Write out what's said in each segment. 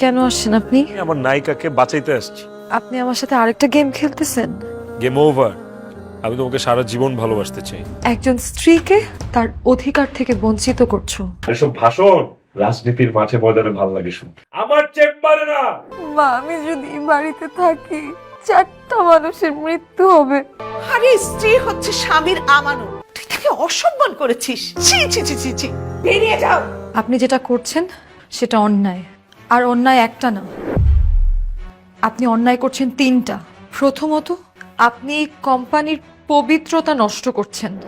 কেন আসছেন আপনি? আমি আমার নায়িকাকে বাঁচাইতে আসছি। আপনি আমার সাথে আরেকটা গেম খেলতেছেন? গেম ওভার আমি তোমাকে সারা জীবন ভালোবাসতে চাই। একজন স্ত্রীকে তার অধিকার থেকে বঞ্চিত করছ। এসব ভাষণ রাজনীতির মাঠে ময়দানে ভালো লাগে শুনতে আমার চেম্বারে না! মা আমি যদি এই বাড়িতে থাকি চারটা মানুষের মৃত্যু হবে। আরে স্ত্রী হচ্ছে স্বামীর আমানত। তুই তাকে অসম্মান করেছিস। ছি ছি ছি ছি ছি। বেরিয়ে যাও। আপনি যেটা করছেন সেটা অন্যায়। আর অন্যায় একটা না। আপনি অন্যায় করছেন তিনটা। প্রথমত, আপনি কোম্পানির পবিত্রতা নষ্ট করছেন।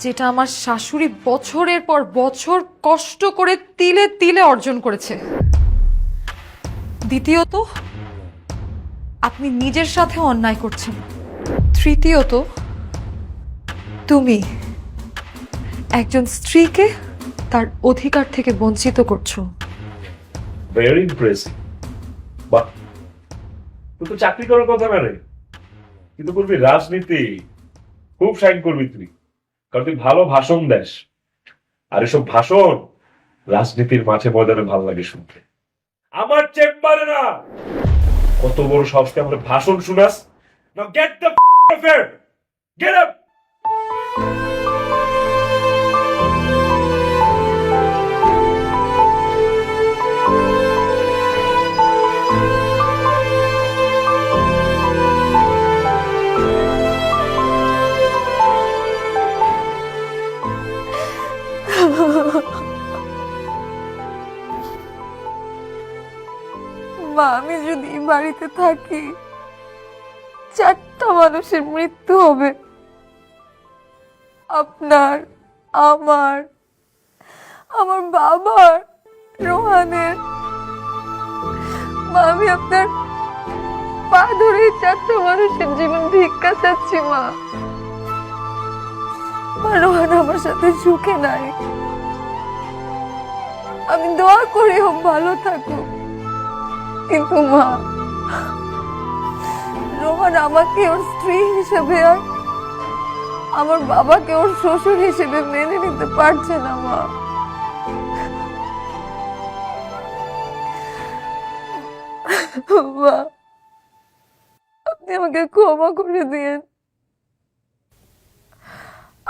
যেটা আমার শাশুড়ি বছরের পর বছর কষ্ট করে তিলে তিলে অর্জন করেছে। দ্বিতীয়ত, আপনি নিজের সাথে অন্যায় করছেন। তৃতীয়ত, তুমি একজন স্ত্রীকে তার অধিকার থেকে বঞ্চিত করছ। ভেরি ইমপ্রেসিভ বাহ। তুই তো চাকরি করার কথা না রে। কিন্তু করবি রাজনীতি খুব সাইন করবি তুই। কারণ তুই ভালো ভাষণ দেস। আর এসব ভাষণ রাজনীতির মাঠে ময়দানে ভালো লাগে শুনতে। আমার চেম্বারে না। কত বড় সাহসকে আমাদের ভাষণ শুনাস। Now get the get up মা, আমি যদি বাড়িতে থাকি, চারটা মানুষের মৃত্যু হবে। আপনার, আমার আমার বাবার, রোহানের। মা, আমি আপনার পা ধরে চারটা মানুষের জীবন ভিক্ষা চাচ্ছি, মা। মা, রোহান আমার সাথে সুখে নাই। আমি দোয়া করি, হোক, ভালো থাকুক। কিন্তু মা, রোহান আমাকে ওর স্ত্রী হিসেবে আর আমার বাবাকে ওর শ্বশুর হিসেবে মেনে নিতে পারছে না, মা। মা, আপনি আমাকে ক্ষমা করে দিয়েন।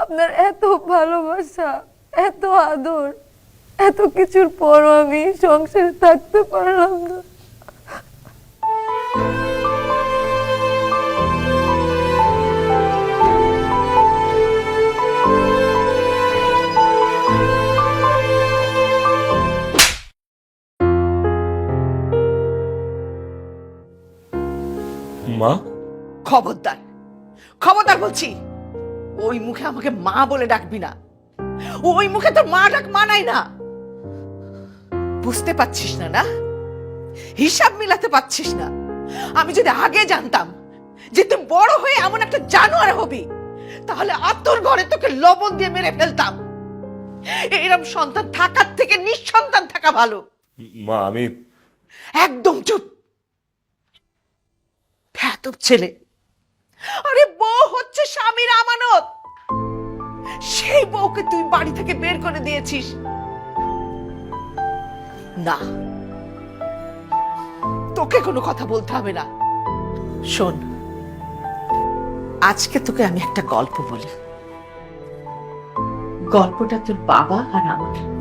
আপনার এত ভালোবাসা, এত আদর, এত কিছুর পরও আমি সংসারে থাকতে পারলাম না। খবরদার বলছি ওই মুখে আমাকে মা বলে ডাকবি না। ওই মুখে তোর মা ডাক মানাই না। বুঝতে পারছিস না না? হিসাব মিলাতে পারছিস না। আমি যদি আগে জানতাম যে তুই বড় হয়ে এমন একটা জানোয়ার হবি তাহলে আত্মর ঘরে তোকে লবণ দিয়ে মেরে ফেলতাম। এরম সন্তান থাকার থেকে নিঃসন্তান থাকা ভালো। মা আমি একদম চুপ। ভ্যাতব ছেলে। আরে বউ হচ্ছে স্বামীর আমানত। সেই বউকে তুই বাড়ি থেকে বের করে দিয়েছিস। না। তোকে কোনো কথা বলতে হবে না। শোন, আজকে তোকে আমি একটা গল্প বলি। গল্পটা তোর বাবা আর আমার।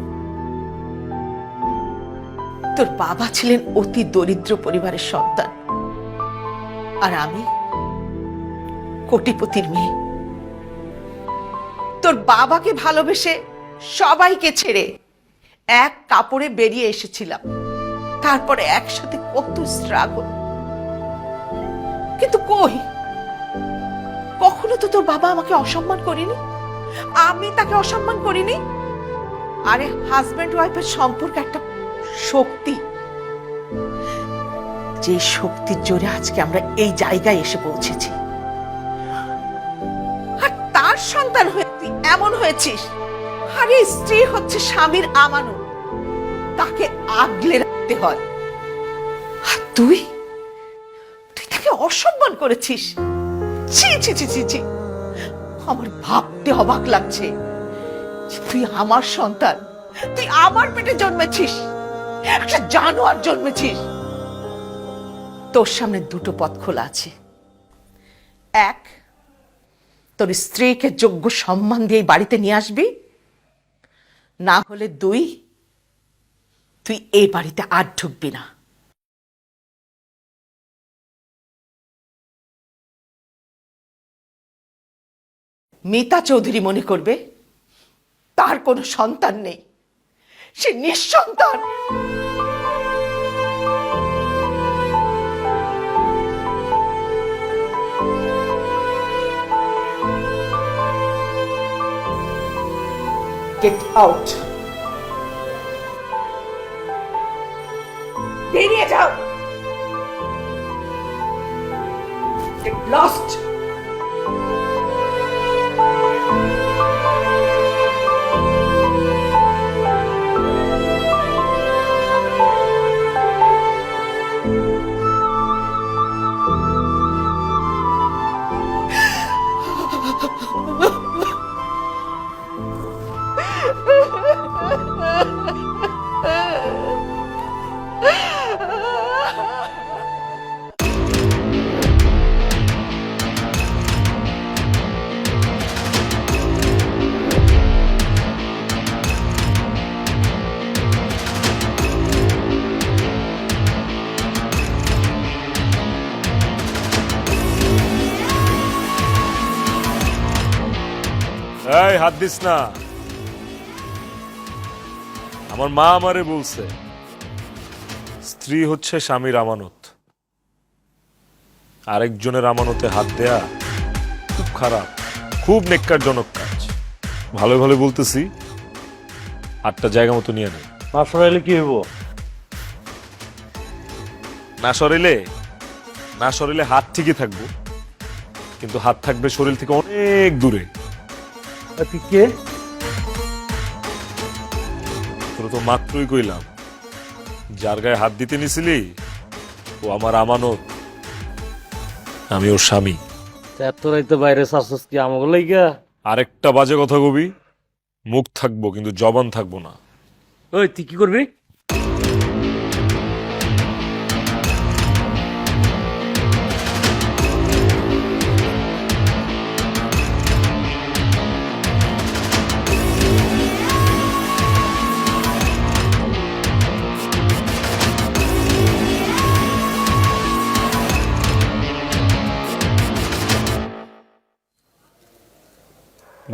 তোর বাবা ছিলেন অতি দরিদ্র পরিবারের সন্তান। আর আমি কোটিপতির মেয়ে। তোর বাবাকে ভালোবেসে সবাইকে ছেড়ে এক কাপড়ে বেরিয়ে এসেছিলাম। তারপরে একসাথে কত স্ট্রাগল কিন্তু কই? কখনো তো তোর বাবা আমাকে অসম্মান করিনি? আমি তাকে অসম্মান করিনি? আরে হাজব্যান্ড ওয়াইফের সম্পর্ক একটা শক্তি। যে শক্তির জোরে আজকে আমরা এই জায়গায় এসে পৌঁছেছি। এমন হয়েছিস? আরে, স্ত্রী হচ্ছে স্বামীর আমানত তাকে আগলে রাখতে হয়। আর তুই? তুই তাকে অসম্মান করেছিস। ছি ছি ছি ছি ছি। আমার ভাবতে অবাক লাগছে তুই আমার সন্তান। তুই আমার পেটে জন্মেছিস। একটা জানোয়ার জন্মেছিস। তোর সামনে দুটো পথ খোলা আছে। এক তোর স্ত্রীকে যোগ্য সম্মান দিয়ে বাড়িতে নিয়ে আসবি? না হলে দুই, তুই এই বাড়িতে আর ঢুকবি না। মিতা চৌধুরী মনে করবে, তার কোনো সন্তান নেই। সে নিঃসন্তান। Get out. এই হাত দিস না। আমার মা আমারে বলছে স্ত্রী হচ্ছে স্বামীর আমানত। আরেকজনের আমানতে হাত দেয়া খুব খারাপ খুব নেককারজনক কাজ। ভালো ভালো বলতেছি আটটা জায়গা মতো নিয়ে নে। না সরাইলে কি হইব? না সরিলে না সরিলে হাত ঠিকই থাকব। কিন্তু হাত থাকবে শরীর থেকে অনেক দূরে। তুই কে তোর তো মাত্রই কইলাম। যার গায়ে হাত দিতে নিছিলি ও আমার আমানত। আমি ওর স্বামী। এত রাইতে বাইরে সাসস কি আমাকে লাইগা? আরেকটা বাজে কথা কবি মুখ থাকব কিন্তু জবান থাকব না। ওই তুই কি করবি?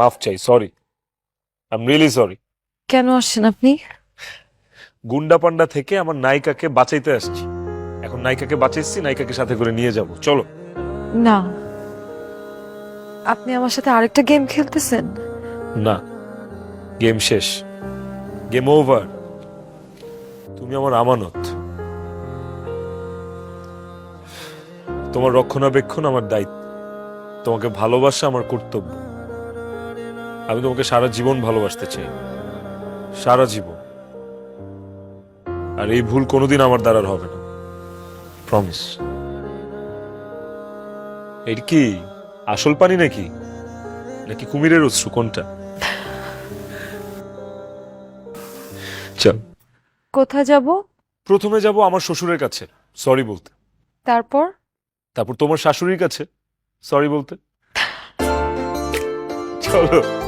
মাফ চাই sorry I am really sorry কেন আসছেন আপনি? গুন্ডা পান্ডা থেকে আমার নায়িকাকে বাঁচাইতে আসছি। এখন নায়িকাকে বাঁচাইছি নায়িকাকে সাথে করে নিয়ে যাব। চলো। না। আপনি আমার সাথে আরেকটা গেম খেলতেছেন? না। গেম শেষ। Game over. তুমি আমার আমানত। তোমার রক্ষণাবেক্ষণ আমার দায়িত্ব। তোমাকে ভালোবাসা আমার কর্তব্য। আমি তোমাকে সারা জীবন ভালোবাসতে চাই। সারা জীবন। আর এই ভুল কোনোদিন আমার দ্বারা আর হবে না। প্রমিস এটা কি আসল পানি নাকি? নাকি কুমিরের অশ্রু কোনটা? চল। কোথায় যাব? প্রথমে যাব আমার শ্বশুরের কাছে সরি বলতে। তারপর? তারপর তোমার শাশুড়ির কাছে সরি বলতে। চলো।